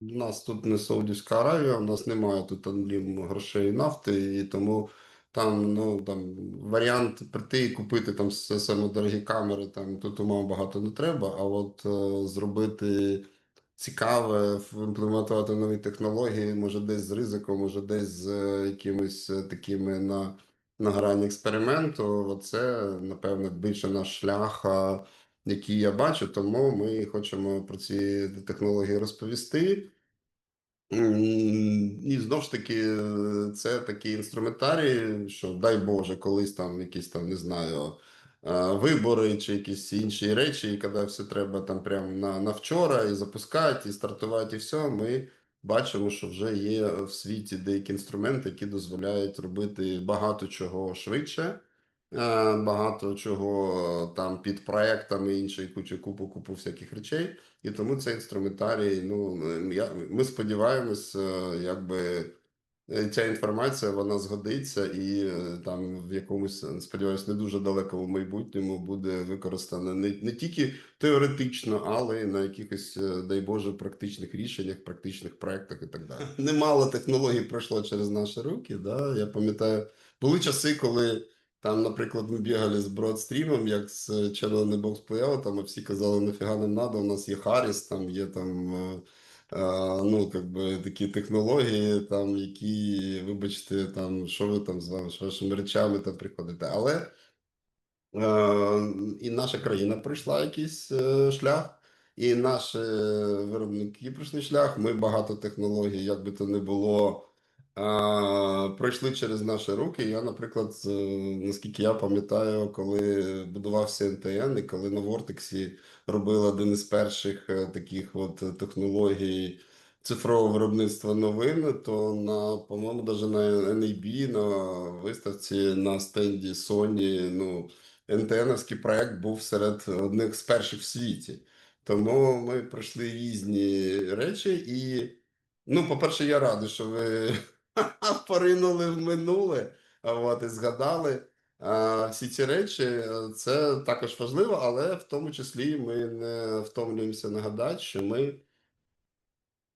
У нас тут не Саудівська Аравія, у нас немає тут анлім грошей і нафти, і тому там, ну, там варіант прийти і купити там все саме дорогі камери, там тут умов багато не треба, а от е, зробити цікаве, імплементувати нові технології, може десь з ризиком, може десь з е, якимись е, такими на, на грані експерименту. Оце, напевно, більше наш шлях. Які я бачу, тому ми хочемо про ці технології розповісти. І знову ж таки, це такий інструментарій, що дай Боже, колись там якісь там, не знаю, е, вибори чи якісь інші речі, і коли все треба там прямо на, на вчора і запускати, і стартувати, і все, ми бачимо, що вже є в світі деякі інструменти, які дозволяють робити багато чого швидше. Е, Багато чого там під проектами іншої кучу купу купу всяких речей. І тому цей інструментарій, ну я ми сподіваємось, е, якби е, ця інформація вона згодиться, і там в якомусь сподіваюсь, не дуже далекому майбутньому буде використана не, не тільки теоретично, але й на якихось, дай Боже, практичних рішеннях, практичних проектах і так далі. Немало технологій пройшло через наші руки. Да? Я пам'ятаю, були часи, коли. Там, наприклад, ми бігали з бродстрімом, як з Channel in Box Playout, там, всі казали, нафіга нам надо, у нас є Харріс, там є там, е, е, ну, как би, такі технології, там, які, вибачте, там, що ви там з вами, з вашими речами там приходите. Але е, і наша країна пройшла якийсь е, шлях, і наші виробники пройшли шлях. Ми багато технологій, як би то не було, пройшли через наші руки. Я, наприклад, наскільки я пам'ятаю, коли будувався НТН, і коли на Вортексі робили один із перших е, таких от е, технологій цифрового виробництва новин, то на, по-моєму, навіть на NAB, на виставці на стенді Sony, ну, НТНовський проект був серед одних з перших в світі. Тому ми пройшли різні речі, і ну, по-перше, я радий, що ви поринули в минуле, от і згадали. А, всі ці речі е, це також важливо, але в тому числі ми не втомлюємося нагадати, що ми,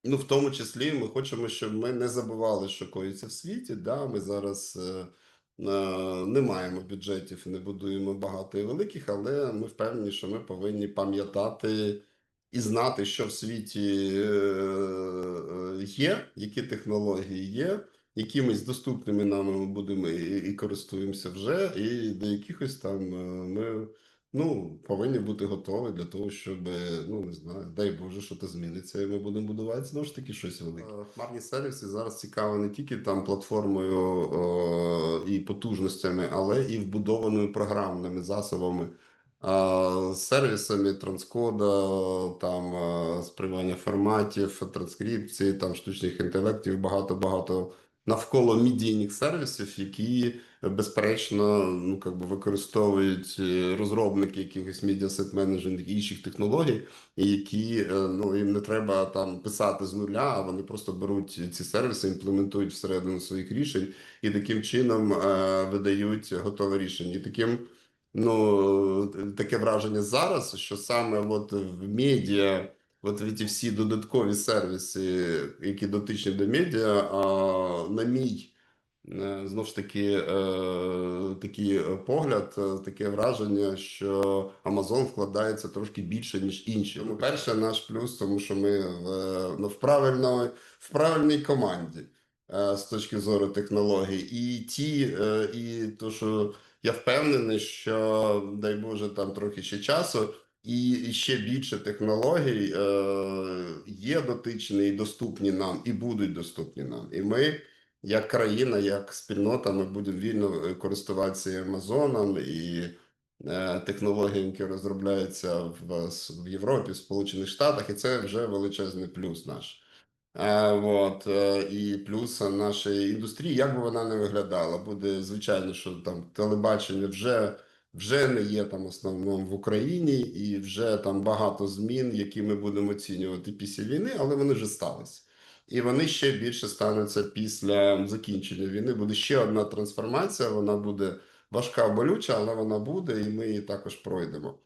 ну, в тому числі, ми хочемо, щоб ми не забували, що коїться в світі. Да? Ми зараз е, е, не маємо бюджетів не будуємо багато і великих, але ми впевнені, що ми повинні пам'ятати і знати, що в світі е, е, є, які технології є, якимись доступними нам ми будемо і, користуємося вже, і до якихось там е, ми ну, повинні бути готові для того, щоб, ну не знаю, дай Боже, що то зміниться, і ми будемо будувати знову ж таки щось велике. Хмарні сервіси зараз цікаві не тільки там платформою е, і потужностями, але і вбудованими програмними засобами. Сервісами транскода, там сприймання форматів, транскрипції, там штучних інтелектів, багато-багато навколо медійних сервісів, які безперечно ну, как би використовують е, розробники якихось медіасет менеджмент інших технологій, які е, ну їм не треба там писати з нуля, а вони просто беруть ці сервіси, імплементують всередину своїх рішень і таким чином е, видають готове рішення. І таким Ну, таке враження зараз, що саме от в медіа, от ці всі додаткові сервіси, які дотичні до медіа, а, на мій е, знову ж таки е, такий погляд, е, таке враження, що Amazon вкладається трошки більше, ніж інші. Ну, перше, наш плюс, тому що ми в, ну, в, правильно, в правильній команді з точки зору технологій. І ті, і то, що я впевнений, що дай Боже, там трохи ще часу, і ще більше технологій е, є дотичні і доступні нам, і будуть доступні нам. І ми, як країна, як спільнота, ми будемо вільно е, користуватися Амазоном і е, технологіями, які розробляються в, в Європі, в Сполучених Штатах, і це вже величезний плюс наш. Е, от, е, і плюс нашої індустрії, як би вона не виглядала, буде звичайно, що там телебачення вже, вже не є там основним в Україні, і вже там багато змін, які ми будемо оцінювати після війни, але вони вже сталися. І вони ще більше стануться після закінчення війни. Буде ще одна трансформація. Вона буде важка, болюча, але вона буде, і ми її також пройдемо.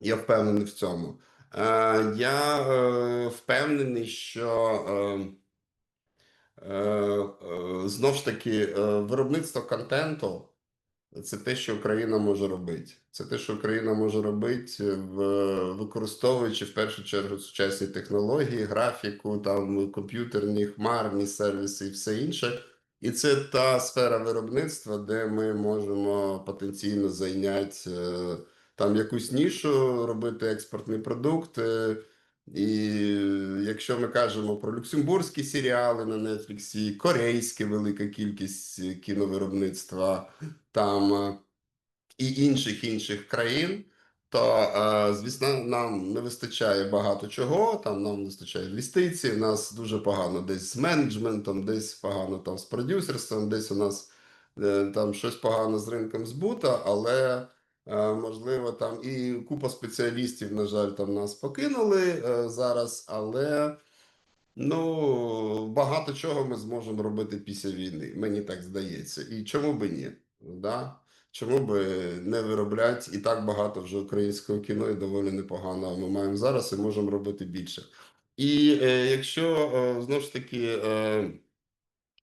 Я впевнений в цьому. Е, я е, впевнений, що е, е, е, знов ж таки виробництво контенту це те, що Україна може робити. Це те, що Україна може робити, використовуючи в першу чергу сучасні технології, графіку, там комп'ютерні, хмарні сервіси і все інше. І це та сфера виробництва, де ми можемо потенційно зайняти там якусь нішу, робити експортний продукт. е, І якщо ми кажемо про люксембурзькі серіали на Нетфліксі, корейське велика кількість е, кіновиробництва там е, і інших інших країн, то звісно, нам не вистачає багато чого. Там нам не вистачає інвестицій. У нас дуже погано десь з менеджментом, десь погано там з продюсерством, десь у нас там щось погано з ринком збута, але можливо там і купа спеціалістів, на жаль, там нас покинули е, зараз, але. Ну, багато чого ми зможемо робити після війни, мені так здається. І чому би ні? Да? Чому би не виробляти і так багато вже українського кіно і доволі непогано ми маємо зараз і можемо робити більше. І е, якщо е, знову ж таки е,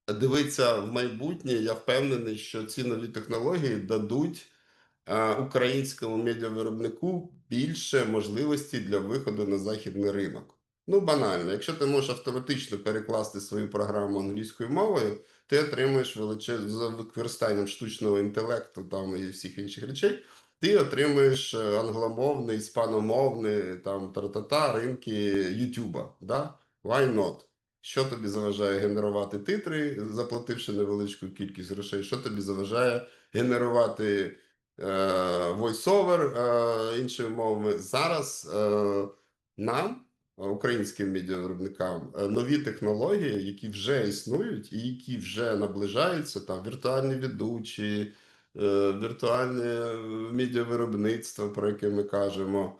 дивитися в майбутнє, я впевнений, що ці нові технології дадуть е, українському медіавиробнику більше можливостей для виходу на західний ринок. Ну, банально, якщо ти можеш автоматично перекласти свою програму англійською мовою, ти отримуєш величезне за використанням штучного інтелекту там і всіх інших речей. Ти отримуєш е, англомовний, іспаномовний там тра-та-та ринки Ютуба. Да? Why not? Що тобі заважає генерувати титри, заплативши невеличку кількість грошей? Що тобі заважає генерувати voice-over е, іншими мовами? Зараз е, нам українським медіавиробникам е, нові технології, які вже існують і які вже наближаються, там віртуальні ведучі, віртуальне медіавиробництво, про яке ми кажемо.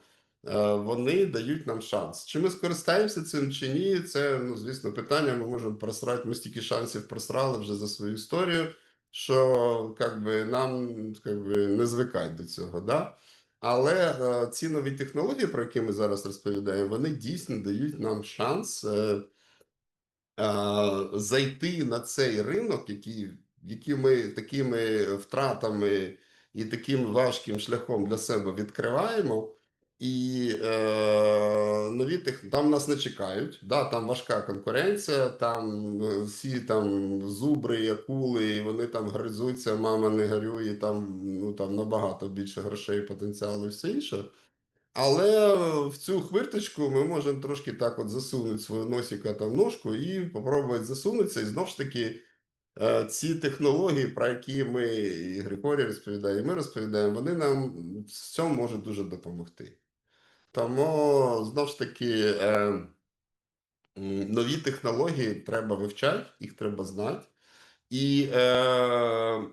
Вони дають нам шанс. Чи ми скористаємося цим чи ні? Це ну звісно питання. Ми можемо просрати. Ми стільки шансів просрали вже за свою історію, що как би, нам как би, не звикать до цього. Да? Але е, ці нові технології, про які ми зараз розповідаємо, вони дійсно дають нам шанс е, е, зайти на цей ринок, який, який ми такими втратами і таким важким шляхом для себе відкриваємо. І е, нові тех... там нас не чекають. Да, там важка конкуренція, там е, всі там зубри, акули, і вони там гризуться, мама не горює, там ну там набагато більше грошей, потенціалу і все інше. Але в цю хвирточку ми можемо трошки так от засунути свою носика там ножку і попробувати засунутися. І знову ж таки, е, ці технології, про які ми і Григорій розповідає, і ми розповідаємо, вони нам в цьому можуть дуже допомогти. Тому знову ж таки е, нові технології треба вивчати, їх треба знати. І е,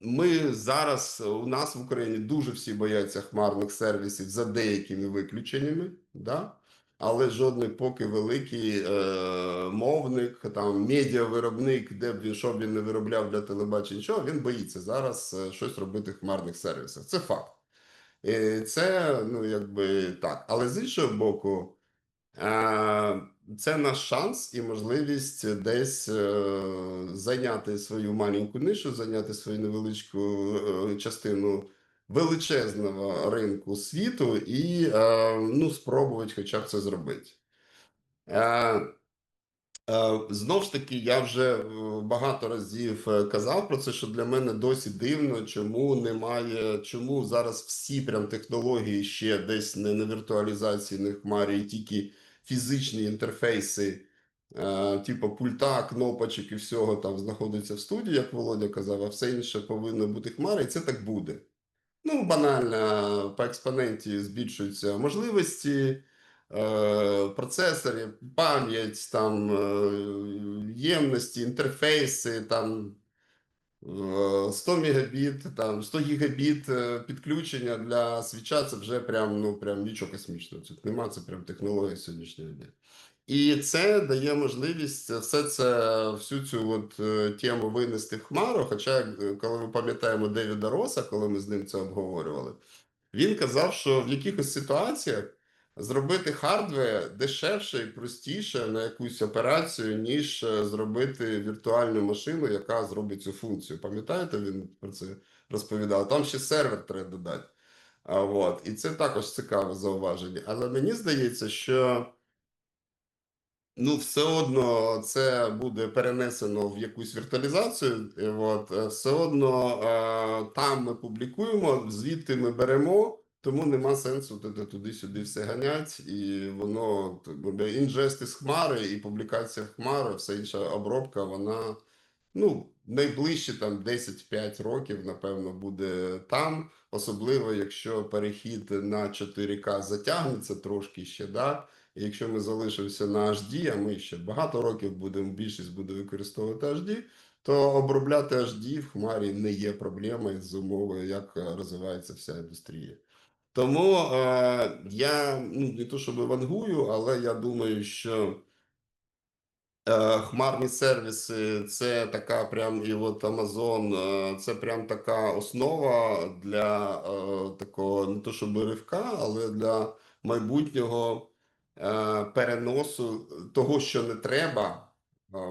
ми зараз у нас в Україні дуже всі бояться хмарних сервісів за деякими виключеннями, да? але жодний поки великий е, мовник, там медіавиробник, де б він що б він не виробляв для телебачення, нічого, він боїться зараз е, щось робити в хмарних сервісах. Це факт. І це ну якби так. Але з іншого боку, е, це наш шанс і можливість десь е, зайняти свою маленьку нишу, зайняти свою невеличку е, частину величезного ринку світу і е, ну, спробувати хоча б це зробити. Е, Е, Знов ж таки, я вже е, багато разів е, казав про це, що для мене досі дивно, чому немає, чому зараз всі прям технології ще десь не на віртуалізації, не хмарі, тільки фізичні інтерфейси, типу пульта, кнопочок і всього там знаходиться в студії, як Володя казав, а все інше повинно бути хмари, і це так буде. Ну, банально, по експоненті збільшуються можливості процесорів, пам'ять, там е, ємності, інтерфейси, там е, 100 мегабіт, там 100 гігабіт е, підключення для свіча це вже прям, ну, прям нічого космічного. Тут нема, це прям технологія сьогоднішнього дня. І це дає можливість все це, всю цю от е, тему винести в хмару. Хоча, е, коли ми пам'ятаємо Девіда Роса, коли ми з ним це обговорювали, він казав, що в якихось ситуаціях зробити хардвер дешевше і простіше на якусь операцію, ніж е, зробити віртуальну машину, яка зробить цю функцію. Пам'ятаєте, він про це розповідав? Там ще сервер треба додати. А, от. І це також цікаве зауваження. Але мені здається, що ну, все одно це буде перенесено в якусь віртуалізацію. От, е, все одно е, там ми публікуємо, звідти ми беремо, тому нема сенсу туди- туди-сюди все ганять, і воно т- інжест із хмари і публікація в хмару, вся інша обробка, вона ну, найближчі там 10-5 років, напевно, буде там. Особливо, якщо перехід на 4К затягнеться трошки ще, да? І якщо ми залишимося на HD, а ми ще багато років будемо, більшість буде використовувати HD, то обробляти HD в хмарі не є проблемою з умови, як е, розвивається вся індустрія. Тому е, я ну, не то щоб вангую, але я думаю, що Е, Хмарні сервіси це така прям і от Amazon, е, це прям така основа для е, такого не то щоб ривка, але для майбутнього е, переносу того, що не треба,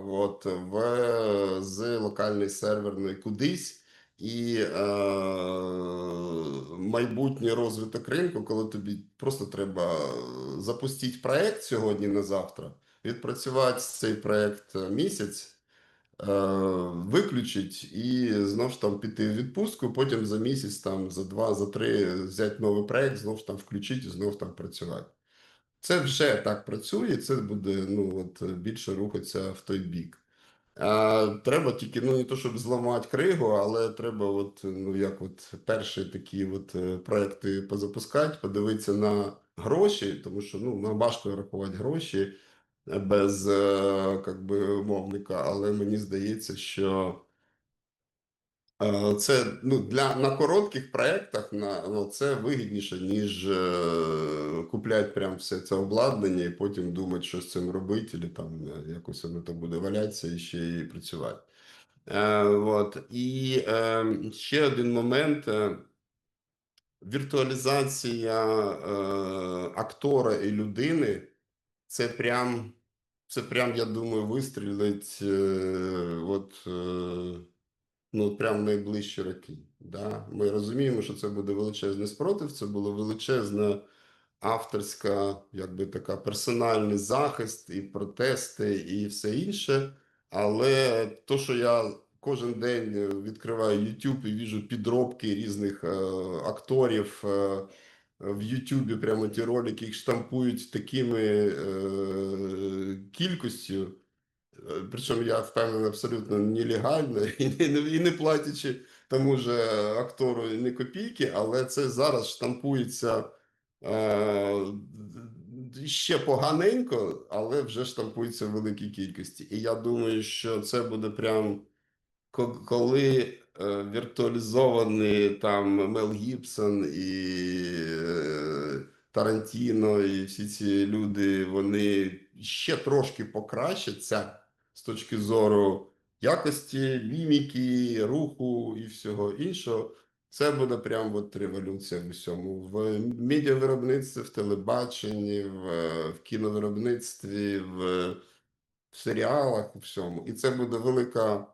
от в з локальної серверної кудись. І е, майбутній розвиток ринку, коли тобі просто треба запустити проект сьогодні на завтра відпрацювати цей проект е, місяць, е, виключить і знов ж там піти в відпустку, потім за місяць, там, за два, за три взяти новий проект, знов ж там включити і знов там працювати. Це вже так працює, це буде ну, от, більше рухатися в той бік. А, треба тільки, ну не то, щоб зламати кригу, але треба, от, ну як от перші такі от е, проекти позапускати, подивитися на гроші, тому що ну, нам важко рахувати гроші без е, би, мовника, але мені здається, що це ну, для на коротких проєктах на, ну, це вигідніше, ніж е, купляти прям все це обладнання і потім думати, що з цим робити, або там е, якось воно там буде валятися і ще і працювати. Е, от. І е, ще один момент. е, Віртуалізація е, актора і людини це прям, це прям, я думаю, вистрілить е, от, е, ну, от прям в найближчі роки. Да? Ми розуміємо, що це буде величезний спротив, це було величезна авторська, якби така персональний захист, і протести, і все інше. Але то, що я кожен день відкриваю YouTube і віжу підробки різних е, акторів. Е, в Ютубі прямо ті ролики їх штампують такими е, кількістю. Причому я впевнений, абсолютно нелегально і не, і не платячи тому же актору ні копійки, але це зараз штампується е, ще поганенько, але вже штампується в великій кількості. І я думаю, що це буде прям коли е, віртуалізований там Мел Гібсон і е, Тарантіно, і всі ці люди, вони ще трошки покращаться з точки зору якості, міміки, руху і всього іншого. Це буде прям от революція в усьому. В медіавиробництві, в телебаченні, в, в кіновиробництві, в, в серіалах, у всьому. І це буде велика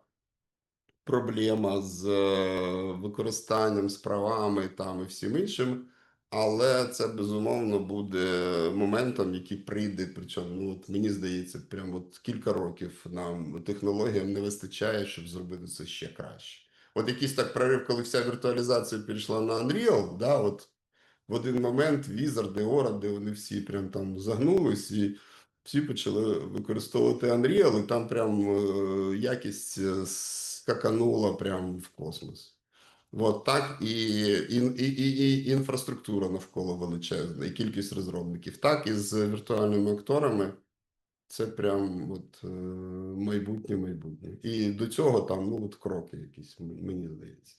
проблема з е, використанням з правами там і всім іншим. Але це безумовно буде моментом, який прийде. Причому ну, от мені здається, прямо от кілька років нам технологіям не вистачає, щоб зробити це ще краще. От якийсь так прорив, коли вся віртуалізація перейшла на Unreal, да, от в один момент Wizard де вони всі прям там загнулись, і всі почали використовувати Unreal, і там прям е, якість е, скаканула прям в космос. От так і, і, і, і, інфраструктура навколо величезна, і кількість розробників. Так і з віртуальними акторами. Це прям от е, майбутнє майбутнє. І до цього там ну от кроки якісь, мені здається.